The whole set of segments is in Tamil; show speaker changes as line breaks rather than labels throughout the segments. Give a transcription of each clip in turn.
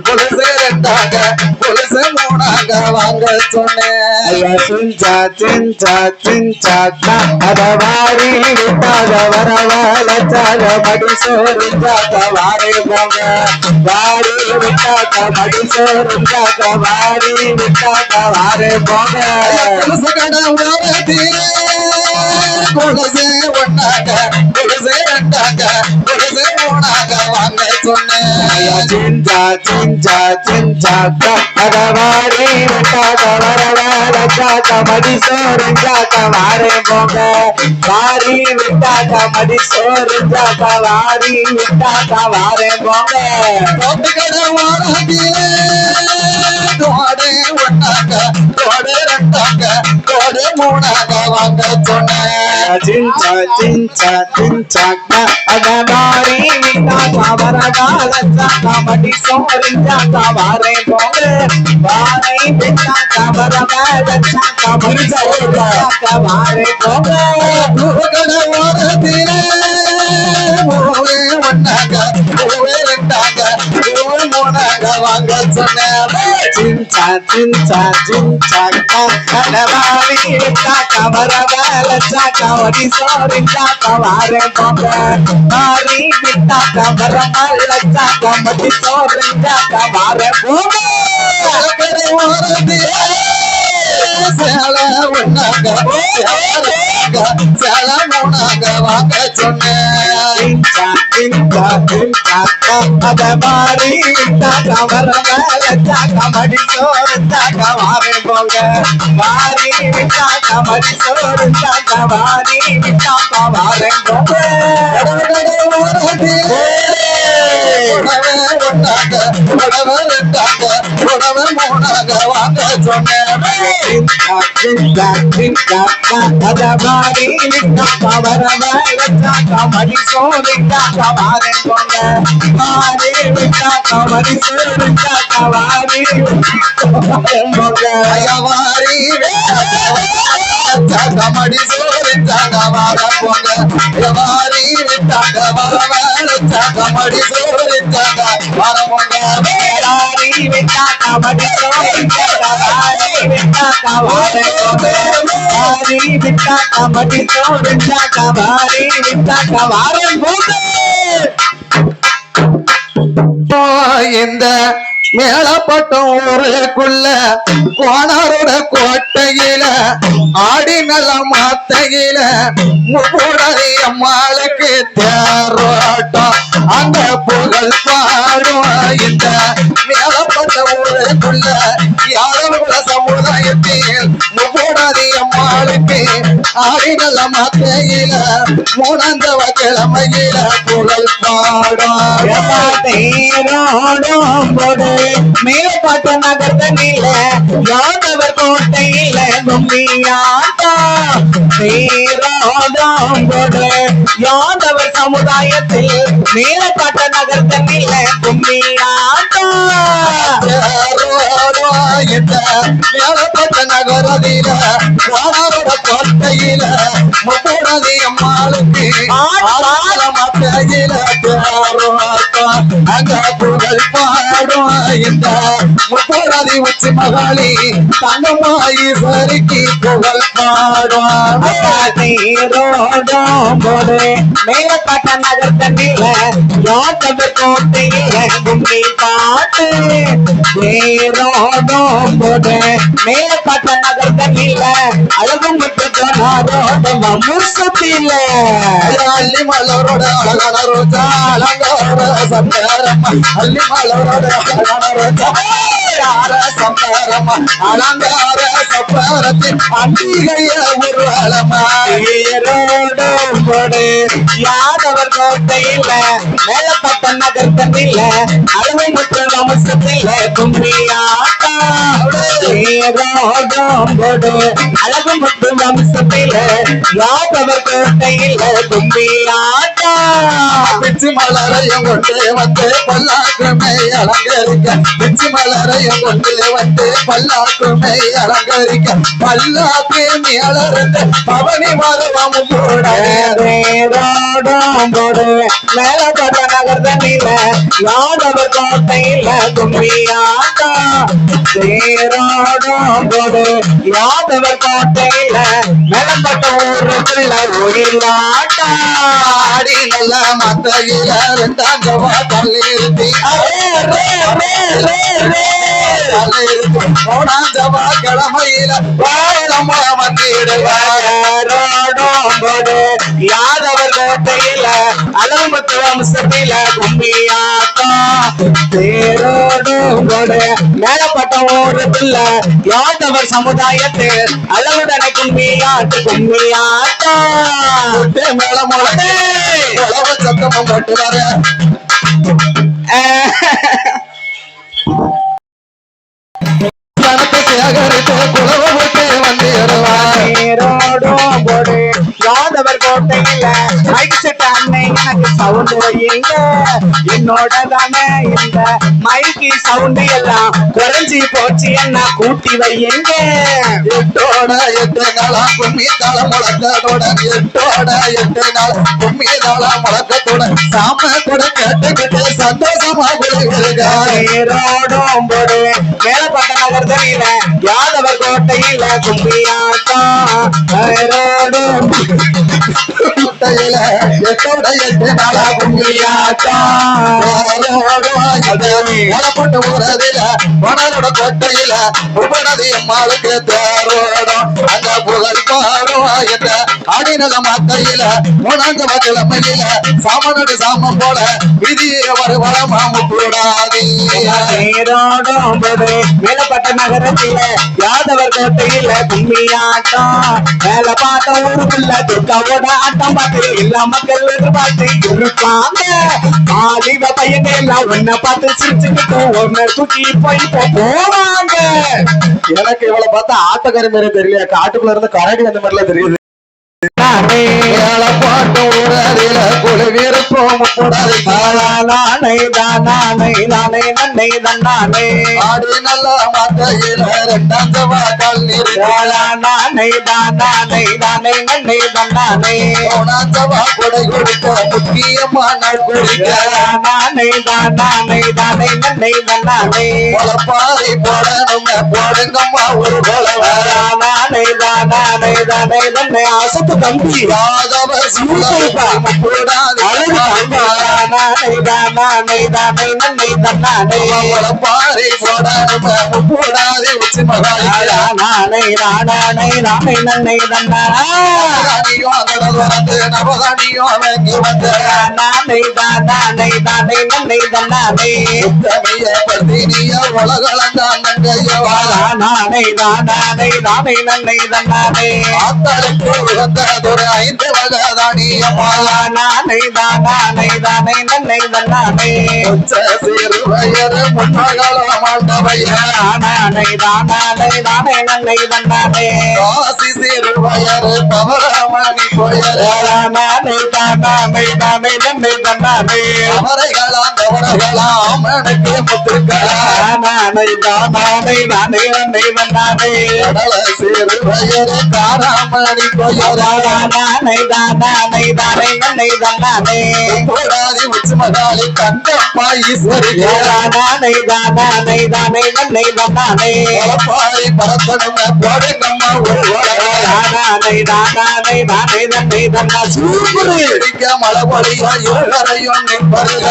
கொலுசு ரெண்டாக கொலுசு மூணாக வாங்க சொன்னேன்.
சிஞ்சா சிஞ்சா சிஞ்சாக்கா அத வாரி விட்டாக வரவழைச்சாக மடி சோறுஞ்சாக்க வாரி போங்க வாரி விட்டாக்க மடி சோறுஞ்சாக்க வாரி விட்டாக்க வாரி போங்க.
கொலுசு கடை உலகத்திலே கொலுசு ஒன்னாக கொலுசு ரெண்டாக கொலுசு மூணாக வாங்க சொன்னேன்.
சிஞ்சா சிஞ்சா சிஞ்சாக்கா அத வாரி விட்டாக்க வரவழைச்சாக்க மடி சோறுஞ்சாக்க வாரி போங்க வாரி மடி சோறுஞ்சாக்க வாரி போங்க
தோட்டுக்கடை வாரத்திலே தோடு
போங்க
தோட்டுக்கடை வாரத்திலே மூணு ஒன்னாக
சிஞ்சா சிஞ்சா சிஞ்சாக்கா அத மாறி விட்டாக்கா வரகாலச்சாக்கா மடி சோறிஞ்சாக்கா வாரே போங்க மாறி விட்டாக்கா வரகாலச்சாக்கா மடி சோறிஞ்சாக்கா வாரே போங்க
தோட்டுக்கடை வாரத்திலே சேல ஒன்னாக சேல ரெண்டாக, சேல மூணாக வாங்க சொன்னேன்
சிஞ்சா சிஞ்சா சிஞ்சாக்கா அத மாறி விட்டாக்கா வரகாலச்சாக்கா மடி சோறிஞ்சாக்கா வாரே போங்க. மாறி விட்டாக்கா மடி சோறிஞ்சாக்கா வாரி விட்டாக்கா வாரே போங்க.
கடவுளே உலகத்திலே உணவே ஒன்றாக, உணவு மூணாக வாங்க சொன்னேன்.
சிஞ்சா சிஞ்சா சிஞ்சாக்கா போங்க வாரி வாரே போங்க
ஐயவாரி வேட்டாக, கமடி சோறிச்சாக வாழ போங்க. ஐயவாரி
வாரி வாரி வாரி
இந்த மேலப்பட்டம் ஊருக்குள்ள கோணரோட கோட்டையில ஆடி நல்ல மாத்தையில முப்படை அம்மாளுக்கு தேரோட்டம். அந்த புகழ் பாடும் இந்த மேலப்பட்ட ஊருக்குள்ள யாரோட சமுதாயத்தில் முப்போடாதி அம்மாளுக்கு ஆடி நல்ல மாத்தையில மூணாந்தவ கிழமையில புகழ் பாடும்.
தேரோடும் மேல்பாட்ட நகர்த்த நில யாதவர் கோட்டையில கும்பியாட்டா தேரோடும் யாதவர் சமுதாயத்தில் மேலப்பாட்ட நகர்த்த நில கும்பியாட்டா
மேலப்பட்ட நகரதில கோட்டையில முப்படாதி அம்மாளுக்கு ஆளால பாடும் இந்த முப்படாதி உச்சி மகாளி தங்கம்மாயி சரிக்கு புகழ்
தேரோடும் மேலப்பாட்ட நகர்த்த நில யாதவர் கோட்டையில கும்பி பாட்டு தேரோடும் மேலப்பாட்ட நகர்த்த நில அழகு முட்டு சொன்னாரோடும் முர்சத்தில.
அள்ளி மலரோட அழகான ரோஜா அலங்கார சந்தரம்மா அள்ளி மலரோட அழகான ரோஜா சந்தரம்மா அலங்கார சப்பரத்தின் அண்டிகைய உருவலமா
தேரோடும் யாதவர் கோட்டையில மேலப்பட்ட நகர்த்தனில அழுவை முற்று வம்சத்தில கும்பியாட்டா அழகு முற்று வம்சத்தில யாதவர் கோட்டையில கும்பியாட்டா
பிச்சி மலரையும் கொண்டு வந்து பொல்லாக்குமே அலங்கரிக்க பிச்சி மலரையும் படையும் கொண்டு வந்து பல்லாக்குமை அலங்கரிக்க பல்லாக்கு மேலிருந்து பவனி மரவம் கூட
மேலப்பட்ட நகர் தண்ணில யாதவர் கோட்டையில கும்மியாட்டம் தேரோடும் போது யாதவர் கோட்டையில மேலப்பட்ட ஊருக்குள்ள ஒயிலாட்டம்
ஆடி நல்ல மத்தையில ரெண்டாம் ஜவா தள்ளிருத்தி ஜவா கிழமையில வாழமா வந்திடுவார்
தேரோடும் போது யாதவர் கோட்டையில அலமத்து வம்சத்தில கும்மியாட்டம் தேரோடும் மேலப்பட்ட ஊருக்குள்ள யாதவர் சமுதாயத்தில் அளவுடனை கும்மியாட்டு கும்மியாட்டம்
மேல உழவ சத்தமும் போட்டு
யாதவர் சவுண்ட் வையுங்க என்னோட தானே இந்த மைக்கு சவுண்ட் எல்லாம் குறைஞ்சி போச்சு என்ன கூட்டி வையுங்க.
எட்டோட எட்டு நாளா கும்மி தாள முழக்கத்தோட. எட்டோட எட்டு நாள் கும்மி தாள முழக்கத்தோட. சாம கூட கேட்டுக்கிட்டு சந்தோஷமா
தேரோடும் போது மேலப்பட்ட நகர் தனியில யாதவர் கோட்டையில கும்பியாட்டம்
எட்டோட எட்டு நாளா Rabu Yata, Rabu Yata, Rabu Yata, கும்மியாட்டம் போட்டு ஊரதில உணரோட கொட்டையில உபனதி அம்மாளுக்கு தேரோடும். அந்த புகழ் பாடும் என்ற அடிநல மத்தையில உணர்ந்த கிழமையில சாமனோட சாமம் போல விதியை வருவளமா கூடாது
தேரோடும் போது மேலப்பட்ட நகரத்தில யாதவர் கோட்டையில கும்மியாட்டம் மேல பார்த்த ஊருக்குள்ள துர்காவோட ஆட்டம் பார்த்து எல்லா மக்கள் எதிர்பார்த்து இருப்பாங்க. ஆலிவ பையங்க எல்லாம் உன்னை பார்த்து சிரிச்சுக்கிட்டு ஒன்ன தூக்கி போய் போ- போவாங்க
எனக்கு இவ்வளவு பார்த்தா ஆட்டக்காரி மாதிரி தெரியல காட்டுக்குள்ள இருந்து கரடி அந்த மாதிரிலாம் தெரியுது. பாட்டு ஊரதில குழுவிருப்போம் கூடாது
நானே தானே நானே நன்னை தன்னானே
ஆடி நல்ல மத்தையில ரெண்டாம் செவ்வாய்க்கால் நீர்
நானே தானே நானே நன்னை தன்னானே
மூணாம் செவ்வாய் கொடை கொடுக்க முக்கியமா நாள் குடிக்க.
நானே தானே தானே நன்னை தன்னானே
முளப்பாரி போடணும் போடுங்கம்மா ஒரு கொலவர
நானே தானே தானே நன்னை. அசத்து தம்பி.
யாதவ சூழல் கூடாது
நானே நன்னை
போடணும் கூடாது உச்சி மகாலிக்க
நானே நானே நானே நன்னை தன்னா
நவதானியம் அதோட வந்து நவதானியம் வாங்கி வந்த
நானே தானே தானே நன்னை தன்னானே
உத்தமிய பத்தினிய உலகளந்தான் நங்கையோ
நானே தானே தானே நன்னை தன்னானே
ஆத்தலுக்கு உகந்ததொரு ஐந்து வகதானியமாலா
தானே தானே நன்னை தன்னானே
உச்ச சிறு வயது முன்னகாலம் ஆண்டவையர்
நானே தானே தானே நன்னை தன்னானே
காசி சிறு வயது பவரமணி போயர்
நானே தானே தானே நன்னை தன்னானே
அவரைகளாம் எனக்கு முத்துக்களா
நானே தானே தானே நன்னை தன்னானே
கடல சிறு வயது காராமணி போயர்
நானே தானே தானே நன்னை தன்னானே
கூடாதி உச்சி மகாலி கண்டம்மா ஈஸ்வரி
நானே தானே தானே நன்னை தன்னானே
பாரி பரத்தனும் போடுங்கம்மா ஒரு
தானே நன்னை தன்னா சூப்பரு
இடிக்க மழை பொழியா இருவரையும் நிற்பருக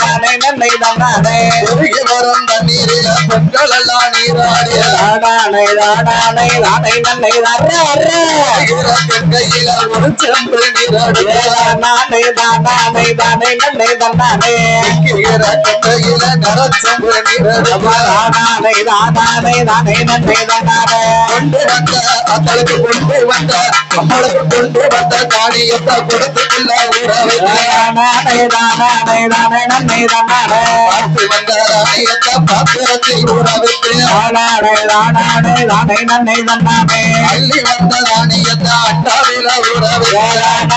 தானே நன்னை தன்னானே
பெருகி வரும் தண்ணீரில பெண்கள் எல்லாம் நீராடிய
தானே தானே தானே நன்னை தர்ற
பெண் கையில ஒரு செம்பு நீராடிய
நானே தானே தானே நன்னை தன்னானே
கட்டையில நரச்செம்பு
தானே தானே நன்னை தன்னானே
கொண்டு வந்த அத்தளுக்கு கொண்டு வந்த கொண்டு வந்த
நானே தானே தானே நன்னை தன்னானே
பார்த்து வந்த பாத்திரத்தில்
தானே நன்னை தன்னானே
அள்ளி வந்த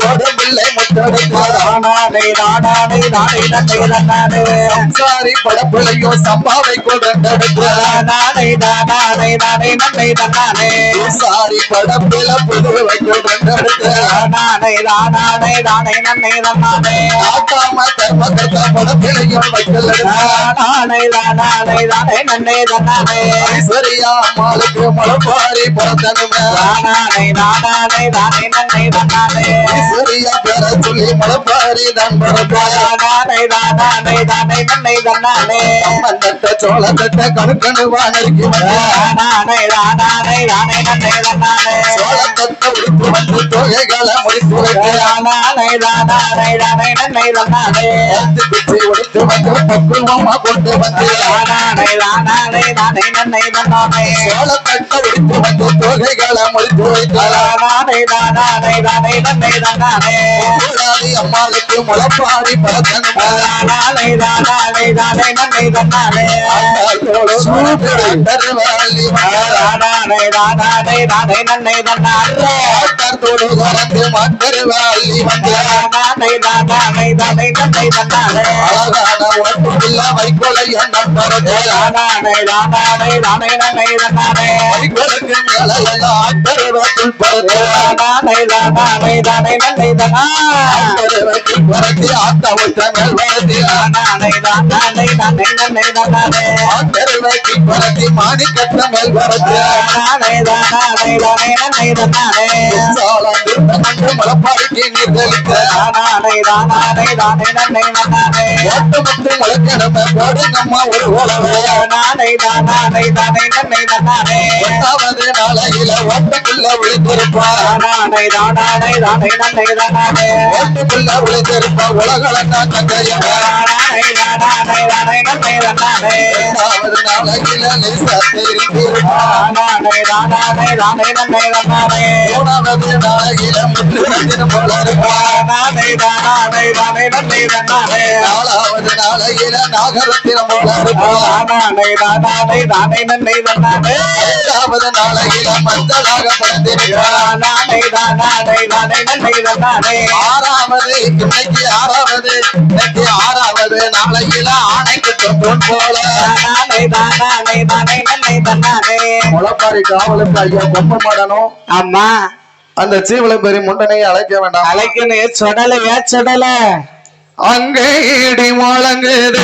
பின்ன பிட்ட மகமலையா நாடு
நன்னை
சாரி படப்பிள்ளையோ சம்பாவை
தானானே தானானே தானே நன்னை தன்னானே
சாரி படப்பில புதுவை
தானானே தானானே தானே நன்னை தன்னானே
ஆத்தாம தர்மகர்த்த படப்பிள்ளையோ வைக்கல்.
தானானே தானானே தானே நன்னை தன்னானே
ஐஸ்வர்யா அம்மாளுக்கு முளப்பாரி பிறந்தனுமே.
தானானே தானானே தானே நன்னை தன்னானே
ஐஸ்வர்யா பேர சொல்லி முளப்பாரி தான் பிறந்தாயா
தானானே தானே நன்னை தன்னானே
மண்ணத்த சோளத்தட்ட கணுக்கணு வானருக்கு
தானானே தானானே தானே நன்னை தன்னானே
சோளத்தட்ட உடுத்து வந்து தொகைகளை முடித்து வைக்கிறான்
தானானே தானே நன்னை தன்னானே
பிச்சு உடுத்து வந்து பக்குவமா கொண்டு வந்து
தானானே தானானே தானே தன்னானே
சோளத்தட்ட வந்து தொகைகளை முடித்து
தானே தன்னானே
கூடாதி அம்மாளுக்கு முளப்பாடி பிறந்தனுமே
தானானே
எண்ணம்
தானானே தானானே தானே
மேல் வரதி
தானானே தானானே தானே நன்னை
மேல் வரது
தானானே
நீர் தெளிக்க போடுங்கம்மா ஒரு உழவு நாளையில
தானானே
ஓட்டுக்குள்ள விழுந்திருப்பா உலகளன்னா தங்கையவ நாளையில முட்டு போல நாலாவது நாளையில நாகரத்தினம் போல ஐந்தாவது நாளையில
தானானே தானானே தானே
ஆறாவது இன்னைக்கு ஆறாவது இன்னைக்கு ஆறாவது நாளையில ஆணைக்கு தொற்றும் போல.
தானானே தானானே தானே நன்னை தன்னானே
முளப்பாரி காவலுக்கு ஐயா பொம்மை மாடணும்
அம்மா
அந்த சீவலப்பெரி முண்டனை அழைக்க வேண்டாம்.
அழைக்கணும் சொடல ஏ சொடல?
அங்கே இடி முழங்குது.